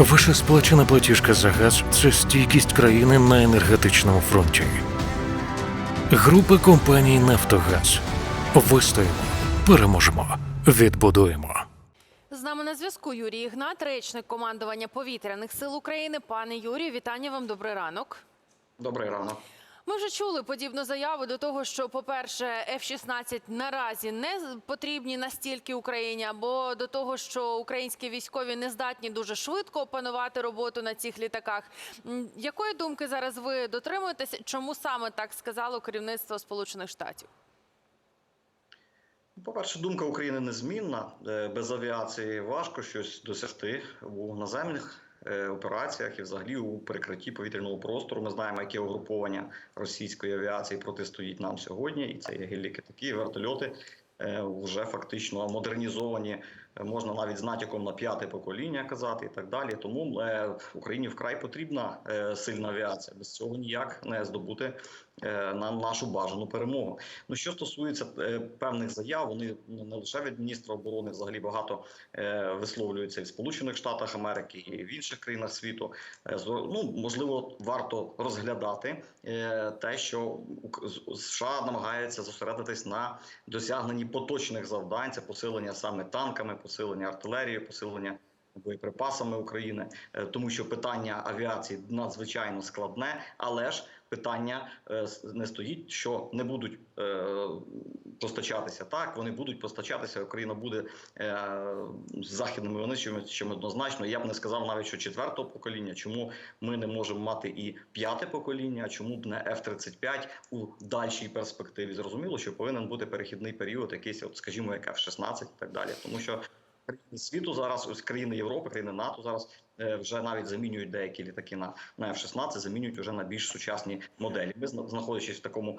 Ваша сплачена платіжка за газ це стійкість країни на енергетичному фронті. Група компаній Нафтогаз. Вистоїмо, переможемо, відбудуємо. З нами на зв'язку Юрій Ігнат, речник командування повітряних сил України. Пане Юрію, вітання вам. Добрий ранок. Добрий ранок. Ми вже чули подібну заяву до того, що, по-перше, F-16 наразі не потрібні настільки Україні, або до того, що українські військові не здатні дуже швидко опанувати роботу на цих літаках. Якої думки зараз ви дотримуєтеся? Чому саме так сказало керівництво Сполучених Штатів? По-перше, думка України незмінна. Е, Без авіації важко щось досягти у наземних операціях і взагалі у перекритті повітряного простору. Ми знаємо, яке угруповання російської авіації протистоїть нам сьогодні. І це є Такі вертольоти е, вже фактично модернізовані. Е, Можна навіть з натяком на п'яте покоління казати і так далі. Тому е, Україні вкрай потрібна е, сильна авіація. Без цього ніяк не здобути нам нашу бажану перемогу. Ну що стосується певних заяв, вони не лише від міністра оборони, взагалі багато висловлюються і в Сполучених Штатах Америки і в інших країнах світу. Ну можливо, варто розглядати те, що США намагається зосередитись на досягненні поточних завдань. Це посилення саме танками, посилення артилерії, посилення. Боєприпасами України, Е, тому що питання авіації надзвичайно складне, але ж питання е, не стоїть, що не будуть е, постачатися. Так вони будуть постачатися. Україна буде е, з західними винищувачами однозначно. Я б не сказав навіть, що четвертого покоління. Чому ми не можемо мати і п'яте покоління? Чому б не F-35 у дальшій перспективі? Зрозуміло, що повинен бути перехідний період, якийсь, от скажімо, як F-16 і так далі, тому що. Країни світу зараз, ось країни Європи, країни НАТО зараз е, вже навіть замінюють деякі літаки на, на F-16, замінюють вже на більш сучасні моделі. Ми зна- знаходячись в такому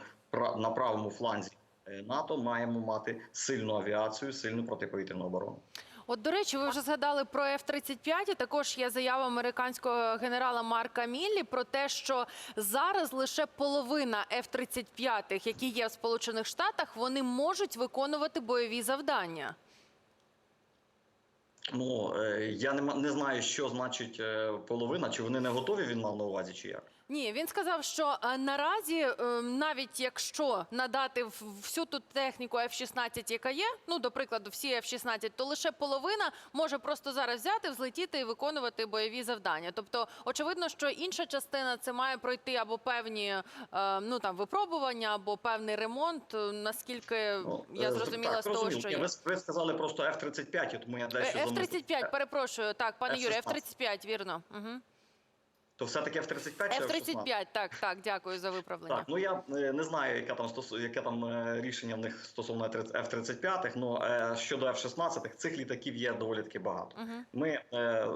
на правому фланзі е, НАТО, маємо мати сильну авіацію, сильну протиповітряну оборону. От, до речі, ви вже згадали про F-35, і також є заява американського генерала Марка Міллі про те, що зараз лише половина F-35, які є в Сполучених Штатах, вони можуть виконувати бойові завдання. Ну е, я не, не знаю, що значить е, половина, чи вони не готові. Він мав на увазі, чи як. Ні, він сказав, що е, наразі, е, навіть якщо надати в- всю ту техніку F-16, яка є, ну до прикладу, всі F-16, то лише половина може просто зараз взяти, взлетіти і виконувати бойові завдання. Тобто, очевидно, що інша частина це має пройти або певні е, ну там випробування, або певний ремонт. е, Наскільки Ну, я е, зрозуміла так, з того, що Ні, є. Ви, ви сказали просто F-35, тому я дещо Е, замислився. F-35, перепрошую, так, пане Юрію, F-16. F-35, вірно. Угу. То все-таки F-35 F-16? F-35, так, так, дякую за виправлення. Так, ну я е, не знаю, яке там стосу, яке там е, рішення в них стосовно F-35, але щодо F-16, цих літаків є доволі таки багато. Угу. Ми е,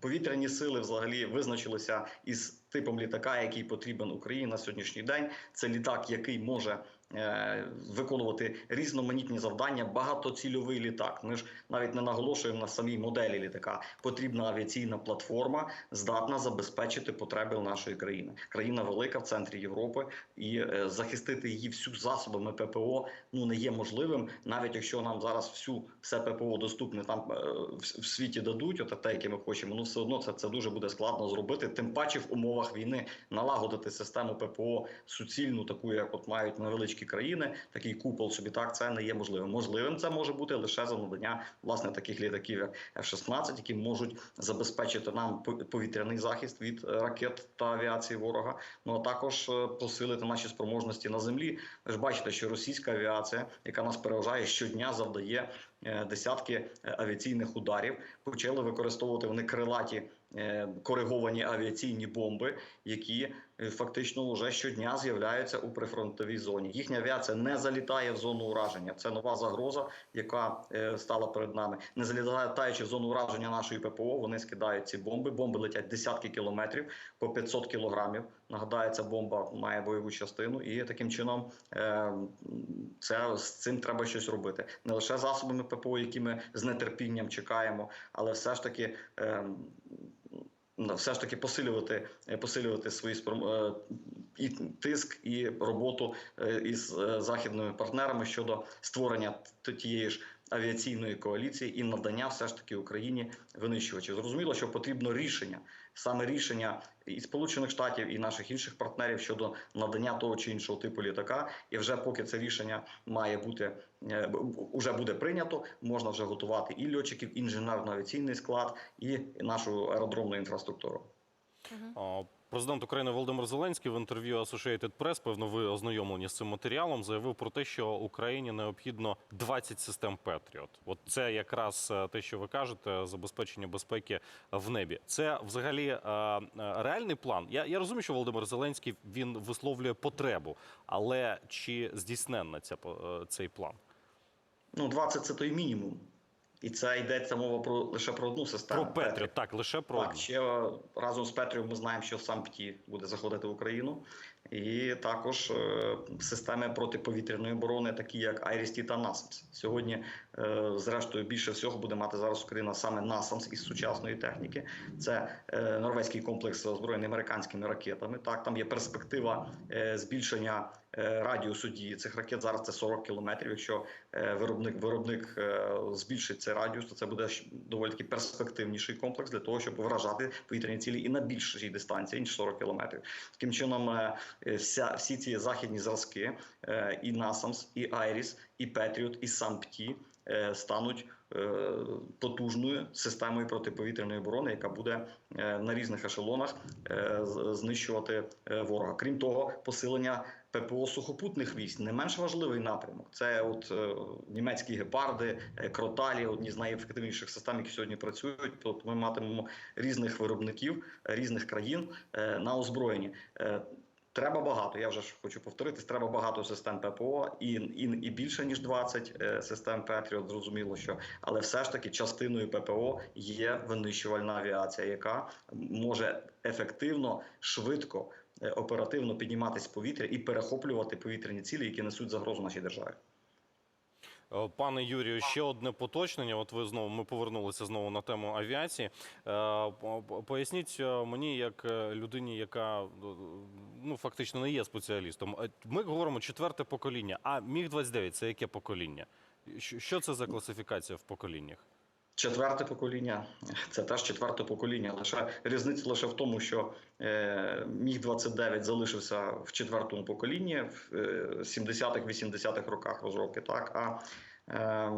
повітряні сили взагалі визначилися із типом літака, який потрібен Україні на сьогоднішній день. Це літак, який може е, виконувати різноманітні завдання, багатоцільовий літак. Ми ж навіть не наголошуємо на самій моделі літака. Потрібна авіаційна платформа, здатна забезпечити потреби нашої країни. Країна велика в центрі Європи, і е, захистити її всю засобами ППО ну не є можливим, навіть якщо нам зараз всю все ППО доступне там е, в, світі дадуть, от те, яке ми хочемо. Ну все одно це, це дуже буде складно зробити. Тим паче в умовах війни налагодити систему ППО суцільну, таку як от мають невеличкі країни, такий купол собі так це не є можливим. Можливим це може бути лише за надання власне таких літаків, як F-16, які можуть забезпечити нам пов- повітряний захист від е, ракет та авіації ворога. Ну а також е, посилити наші спроможності на землі. Ви ж бачите, що російська авіація, яка нас переважає щодня, завдає е, десятки авіаційних ударів. Почали використовувати вони крилаті кориговані авіаційні бомби, які е, фактично вже щодня з'являються у прифронтовій зоні. Їхня авіація не залітає в зону ураження. Це нова загроза, яка е, стала перед нами. Не залітаючи в зону ураження нашої ППО, вони скидають ці бомби. Бомби летять десятки кілометрів по 500 кілограмів. Нагадаю, ця бомба має бойову частину, і таким чином е, це з цим треба щось робити. Не лише засобами ППО, які ми з нетерпінням чекаємо, але все ж таки. Все ж таки посилювати, е, посилювати свої спром- е, і тиск, і роботу е, із західними партнерами щодо створення тієї ж авіаційної коаліції і надання все ж таки Україні винищувачів. Зрозуміло, що потрібно рішення, саме рішення і Сполучених Штатів, і наших інших партнерів щодо надання того чи іншого типу літака. І вже поки це рішення має бути е, б- уже буде прийнято, можна вже готувати і льотчиків, інженерно-авіаційний склад, і нашу аеродромну інфраструктуру. А, Президент України Володимир Зеленський в інтерв'ю Associated Press, певно, ви ознайомлені з цим матеріалом, заявив про те, що Україні необхідно 20 систем Петріот. От це якраз е, те, що ви кажете, забезпечення безпеки в небі. Це взагалі е, е, реальний план. Я, я розумію, що Володимир Зеленський він висловлює потребу, але чи здійсненна ця цей план? Ну, 20 – це той мінімум. І це йдеться мова про лише про одну систему. Про Петріот, так лише про Так, ще разом з Петрієм ми знаємо, що сам ПТІ буде заходити в Україну, і також е, системи протиповітряної оборони, такі як Айрісті та Насамс. Сьогодні, е, зрештою, більше всього буде мати зараз Україна саме Насамс із сучасної техніки. Це е, норвезький комплекс озброєний американськими ракетами. Так, там є перспектива збільшення радіусу дії цих ракет. Зараз це 40 кілометрів. Якщо виробник виробник збільшить цей радіус, то це буде доволі таки перспективніший комплекс для того, щоб вражати повітряні цілі і на більшій дистанції, ніж 40 кілометрів. Таким чином, вся всі ці західні зразки, е, і Насамс, і Айріс, і Петріот, і САМПТІ е, стануть е, потужною системою протиповітряної оборони, яка буде е, на різних ешелонах е, знищувати е, ворога. Крім того, посилення ППО сухопутних військ не менш важливий напрямок. Це от е, німецькі гепарди, е, кроталі, одні з найефективніших систем, які сьогодні працюють. Тобто ми матимемо різних виробників е, різних країн е, на озброєнні. Е, Треба багато. Я вже ж хочу повторитись. Треба багато систем ППО і, і, і більше ніж 20 е, систем Петріот. Зрозуміло, що але все ж таки частиною ППО є винищувальна авіація, яка може ефективно, швидко, е, оперативно підніматись в повітря і перехоплювати повітряні цілі, які несуть загрозу нашій державі. Е, Пане Юрію, ще одне поточнення. От ви знову ми повернулися знову на тему авіації. Е, по- по- Поясніть е, мені, як людині, яка ну фактично не є спеціалістом. Ми говоримо четверте покоління. А міг 29 це яке покоління? Що це за класифікація в поколіннях? Четверте покоління це теж четверте покоління. Лише різниця лише в тому, що е, міг 29 залишився в четвертому поколінні в е, 70-х, 80-х роках розробки. Так а е,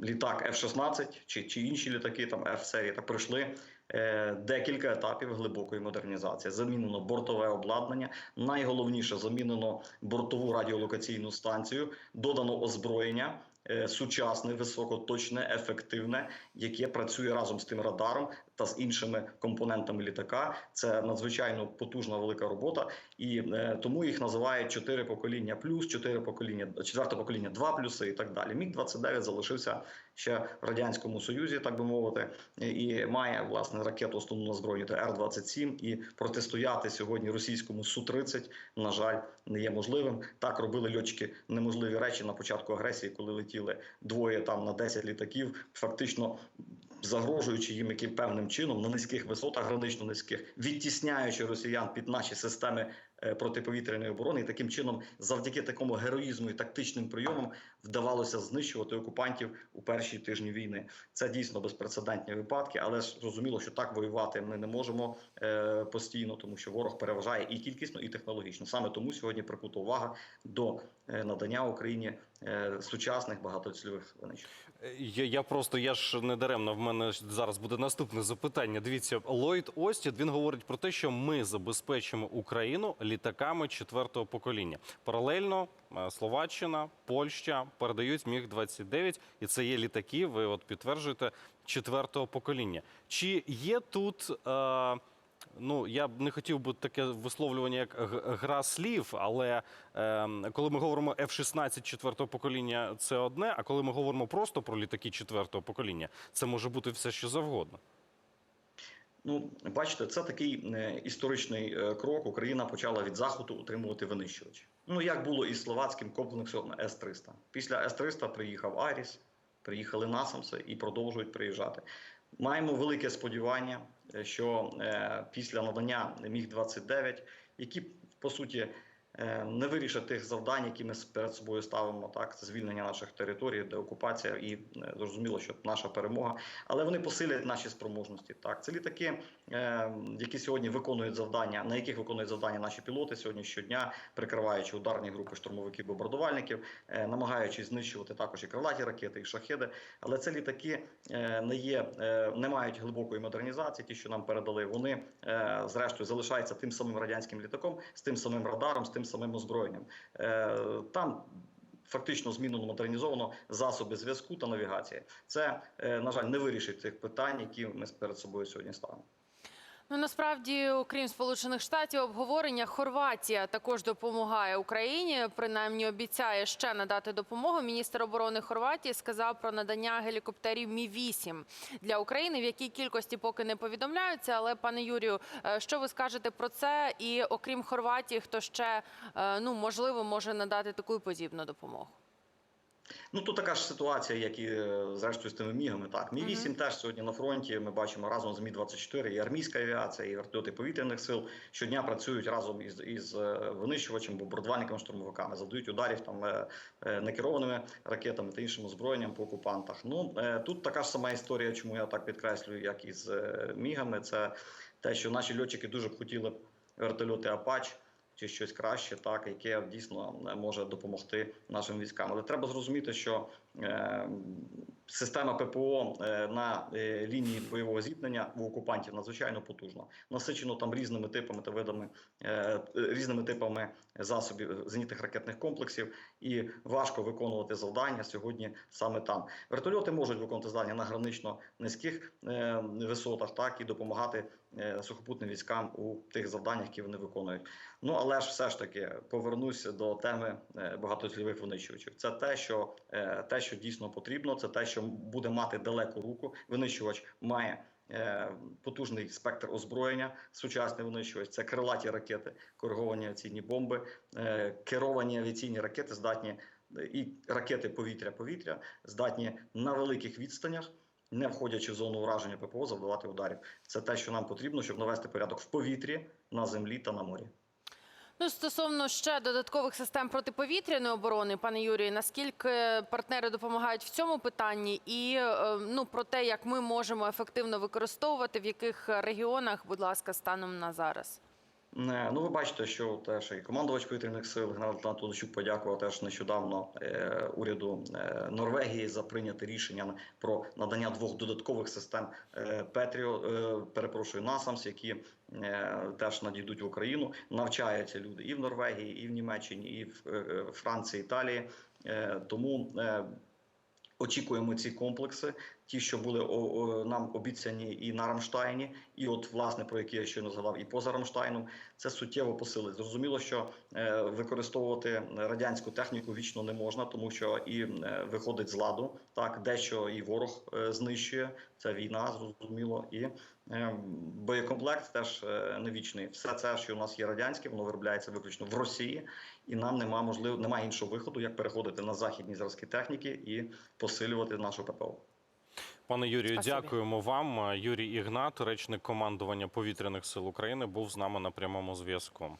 літак F-16 чи, чи інші літаки, там F-серії, так пройшли. е, Декілька етапів глибокої модернізації. Замінено бортове обладнання. Найголовніше замінено бортову радіолокаційну станцію, додано озброєння е, сучасне, високоточне, ефективне, яке працює разом з тим радаром та з іншими компонентами літака. Це надзвичайно потужна велика робота, і е, тому їх називають чотири покоління плюс, чотири покоління, четверте покоління, два плюси і так далі. Міг 29 залишився ще в радянському союзі, так би мовити, і має власне ракету основну зброю то Р-27, і протистояти сьогодні російському Су-30, на жаль, не є можливим. Так робили льотчики неможливі речі на початку агресії, коли летіли двоє там на 10 літаків, фактично. Загрожуючи їм яким певним чином на низьких висотах, гранично низьких, відтісняючи росіян під наші системи протиповітряної оборони, і таким чином, завдяки такому героїзму і тактичним прийомам, вдавалося знищувати окупантів у перші тижні війни. Це дійсно безпрецедентні випадки, але ж зрозуміло, що так воювати ми не можемо е, постійно, тому що ворог переважає і кількісно, і технологічно. Саме тому сьогодні прикута увага до е, надання Україні е, сучасних багатоцільових винищувачів. Е, Я, я просто я ж не даремно. В мене зараз буде наступне запитання. Дивіться, Ллойд Остід він говорить про те, що ми забезпечимо Україну літаками четвертого покоління. Паралельно е, Словаччина, Польща передають міг 29 і це є літаки. Ви от підтверджуєте четвертого покоління. Чи є тут? Е, Ну, я б не хотів би таке висловлювання, як гра слів, але е, коли ми говоримо F-16 четвертого покоління, це одне. А коли ми говоримо просто про літаки четвертого покоління, це може бути все що завгодно. Ну, бачите, це такий е, історичний е, крок. Україна почала від заходу утримувати винищувачі. Ну як було із словацьким комплексом С-300. Після С-300 приїхав Аріс, приїхали Насамси і продовжують приїжджати. Маємо велике сподівання, е, що після надання Міг 29 які по суті не вирішать тих завдань, які ми перед собою ставимо. Так, це звільнення наших територій, деокупація і е, зрозуміло, що наша перемога. Але вони посилять наші спроможності. Так, це літаки, е, які сьогодні виконують завдання, на яких виконують завдання наші пілоти сьогодні щодня, прикриваючи ударні групи штурмовиків бомбардувальників, е, намагаючись знищувати також і крилаті ракети, і шахеди. Але це літаки е, не є, е, не мають глибокої модернізації. Ті, що нам передали, вони е, зрештою залишаються тим самим радянським літаком, з тим самим радаром, з тим самим озброєнням. Е, Там фактично змінено модернізовано засоби зв'язку та навігації. Це е, на жаль не вирішить тих питань, які ми перед собою сьогодні ставимо. Ну насправді, окрім Сполучених Штатів, обговорення Хорватія також допомагає Україні. Принаймні обіцяє ще надати допомогу. Міністр оборони Хорватії сказав про надання гелікоптерів Мі 8 для України. В якій кількості поки не повідомляються. Але пане Юрію, е, що ви скажете про це? І окрім Хорватії, хто ще е, ну можливо може надати таку подібну допомогу? Ну тут така ж ситуація, як і е, зрештою з тими мігами. Так, мі 8 теж сьогодні на фронті. Ми бачимо разом з мі 24 і армійська авіація, і вертольоти повітряних сил щодня працюють разом із із е, винищувачем, бомбардувальниками, штурмовиками, задають ударів там е, некерованими ракетами та іншим озброєнням по окупантах. Ну тут така ж сама історія, чому я так підкреслюю, як і з мігами. Це те, що наші льотчики дуже б хотіли вертольоти Апач чи щось краще, так яке дійсно е, може допомогти нашим військам. Але треба зрозуміти, що система ППО е, на е, лінії бойового зіткнення у окупантів надзвичайно потужна, насичено там різними типами та видами е, різними типами засобів зенітних ракетних комплексів, і важко виконувати завдання сьогодні саме там. Вертольоти можуть виконувати завдання на гранично низьких е, висотах, так і допомагати е, сухопутним військам у тих завданнях, які вони виконують. Ну але ж все ж таки повернуся до теми е, багатоцільових винищувачів. Це те, що е, що дійсно потрібно, це те, що буде мати далеку руку. Винищувач має. е, Потужний спектр озброєння, сучасний винищувач, це крилаті ракети, кориговані авіаційні бомби, е, керовані авіаційні ракети здатні і ракети повітря-повітря здатні на великих відстанях, не входячи в зону ураження ППО, завдавати ударів. Це те, що нам потрібно, щоб навести порядок в повітрі, на землі та на морі. Ну, стосовно ще додаткових систем протиповітряної оборони, пане Юрію, наскільки партнери допомагають в цьому питанні, і е, ну про те, як ми можемо ефективно використовувати в яких регіонах, будь ласка, станом на зараз. Е, Ну, ви бачите, що теж і командувач повітряних сил генерал лейтенант подякував теж нещодавно е, уряду е, Норвегії за прийняте рішення про надання двох додаткових систем е, Петріо, е, перепрошую, Насамс, які е, теж надійдуть в Україну. Навчаються люди і в Норвегії, і в Німеччині, і в е, Франції, Італії. Е, Тому е, очікуємо ці комплекси, ті, що були о, о, нам обіцяні і на Рамштайні, і от власне про які я щойно згадав, і поза Рамштайном, це суттєво посилить. Зрозуміло, що е, використовувати радянську техніку вічно не можна, тому що і е, виходить з ладу, так дещо і ворог е, знищує. Це війна, зрозуміло, і е, боєкомплект теж е, не вічний. Все це, що у нас є радянське, воно виробляється виключно в Росії, і нам нема можливо, немає іншого виходу, як переходити на західні зразки техніки і посилювати нашу ППО. Пане Юрію, Спасибі. дякуємо вам. Юрій Ігнат, речник командування повітряних сил України, був з нами на прямому зв'язку.